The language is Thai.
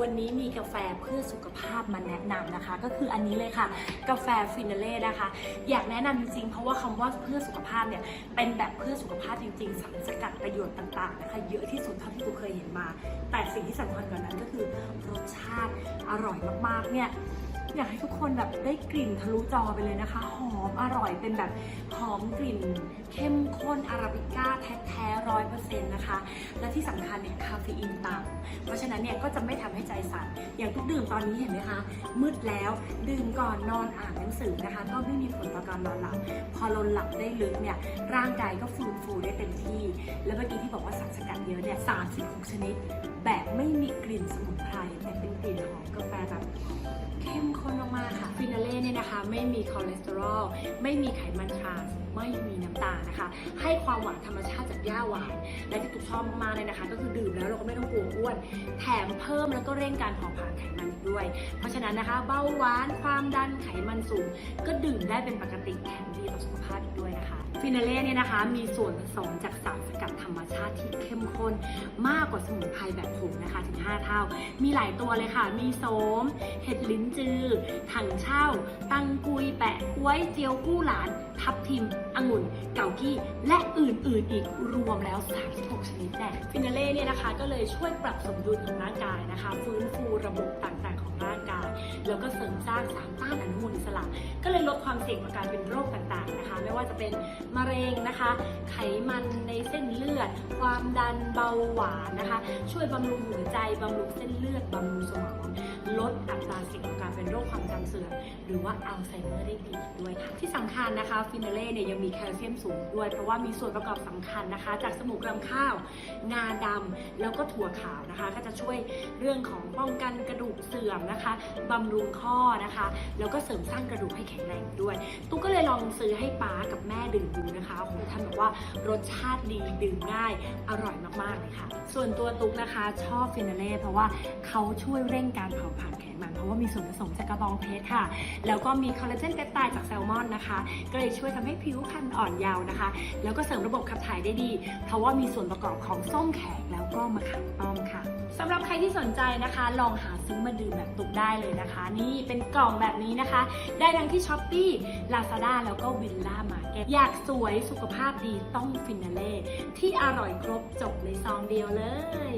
วันนี้มีกาแฟเพื่อสุขภาพมาแนะนำนะคะ ก็คืออันนี้เลยค่ะ กาแฟฟินาเล่นะคะ อยากแนะนำจริงๆ เพราะว่าคำว่าเพื่อสุขภาพเนี่ย เป็นแบบเพื่อสุขภาพจริงๆสารสกัดประโยชน์ต่างๆนะคะเยอะที่สุดเท่าที่กูเคยเห็นมา แต่สิ่งที่สำคัญกว่านั้นก็คือรสชาติอร่อยมากๆเนี่ย อยากให้ทุกคนแบบได้กลิ่นทะลุจอไปเลยนะคะ หอมอร่อยเป็นแบบหอมกลิ่น เข้มข้นอาราบิก้าแท้ๆร้อยเปอร์เซ็นต์นะคะ และที่สำคัญเนี่ยคาเฟอีนต่ำเพราะฉะนั้นเนี่ยก็จะไม่ทำให้ใจสั่นอย่างทุกดื่มตอนนี้เห็นไหมคะมืดแล้วดื่มก่อนนอนอ่านหนังสือนะคะ ก็ไม่มีผลต่อการนอนหลับพอเราหลับได้ลึกเนี่ยร่างกายก็ฟื้นฟูได้เต็มที่ แล้วเมื่อกี้ที่บอกว่าสารสกัดเยอะเนี่ย36ชนิด แบบไม่มีกลิ่นสมุนไพรแต่เป็นกลิ่นหอมกาแฟแบบ นะคะ ไม่มีคอเลสเตอรอล ไม่มีไขมันทรานส์ไม่มีน้ำตาลนะคะ ให้ความหวานธรรมชาติจากหญ้าหวาน และที่ตุกชอบมากๆเลยนะคะ ก็คือดื่มแล้วเราก็ไม่ต้องกลัวอ้วน แถมเพิ่มแล้วก็เร่งการเผาผลาญไขมันอีกด้วย เพราะฉะนั้นนะคะ เบาหวานความดันไขมันสูง ก็ดื่มได้เป็นปกติแถมดีต่อสุขภาพอีกด้วยนะคะ ฟินาเล่เนี่ยนะคะ มีส่วนผสมจากสารสกัดธรรมชาติ ที่เข้มข้นมากกว่าสมุนไพรแบบผงนะคะ ถึง 5 เท่า มีหลายตัวเลยค่ะ มีโสม เห็ดลิ้นจือ ถังเช่า ตังกุย แปะก้วย เจียวกู้หลาน ทับทิม องุ่น เกากี้ และอื่นๆ อีกรวมแล้ว 36 ชนิดแน่ฟินาเล่เนี่ยนะคะ ก็เลยช่วยปรับสมดุลของร่างกายนะคะ ฟื้นฟูระบบต่างๆ แล้วก็เสริมสร้างสารต้านอนุมูลอิสระ ก็เลยลดความเสี่ยงต่อการเป็นโรคต่างๆนะคะ ไม่ว่าจะเป็นมะเร็งนะคะ ไขมันในเส้นเลือด ความดันเบาหวานนะคะ ช่วยบำรุงหัวใจบำรุงเส้นเลือดบำรุงสมอง ลดอัตราเสี่ยงของการเป็นโรคความจำเสื่อมหรือว่าอัลไซเมอร์ได้ดีด้วยค่ะที่สำคัญนะคะฟินาเล่เนี่ยยังมีแคลเซียมสูงด้วย เพราะว่ามีส่วนประกอบสำคัญนะคะ จากสมุนรำข้าว งาดำแล้วก็ถั่วขาวนะคะ ก็จะช่วยเรื่องของป้องกันกระดูกเสื่อมนะคะบำรุงข้อนะคะ แล้วก็เสริมสร้างกระดูกให้แข็งแรงด้วย ตุ๊กก็เลยลองซื้อให้ป้ากับแม่ดื่มดูนะคะโอ้โหท่านบอกว่ารสชาติดีดื่มง่ายอร่อยมากๆเลยค่ะ ส่วนตัวตุ๊กนะคะชอบฟินาเล่เพราะว่าเขาช่วยเร่งการเผาผลาญไขมัน เพราะว่ามีส่วนผสมจากกระบองเพชรค่ะ แล้วก็มีคอลลาเจนเปปไทด์จากแซลมอนนะคะ ก็เลยช่วยทำให้ผิวพรรณอ่อนเยาว์นะคะ แล้วก็เสริมระบบขับถ่ายได้ดี เพราะว่ามีส่วนประกอบของส้มแขกแล้วก็มะขามป้อมค่ะสำหรับใครที่สนใจนะคะ ลองหาซื้อมาดื่มแบบตุกได้เลยนะคะ นี่เป็นกล่องแบบนี้นะคะ ได้ทั้งที่ช้อปปี้ลาซาด้าแล้วก็วิลล่ามาร์เก็ตอยากสวยสุขภาพดีต้องฟินาเล่ที่อร่อยครบจบในซองเดียวเลย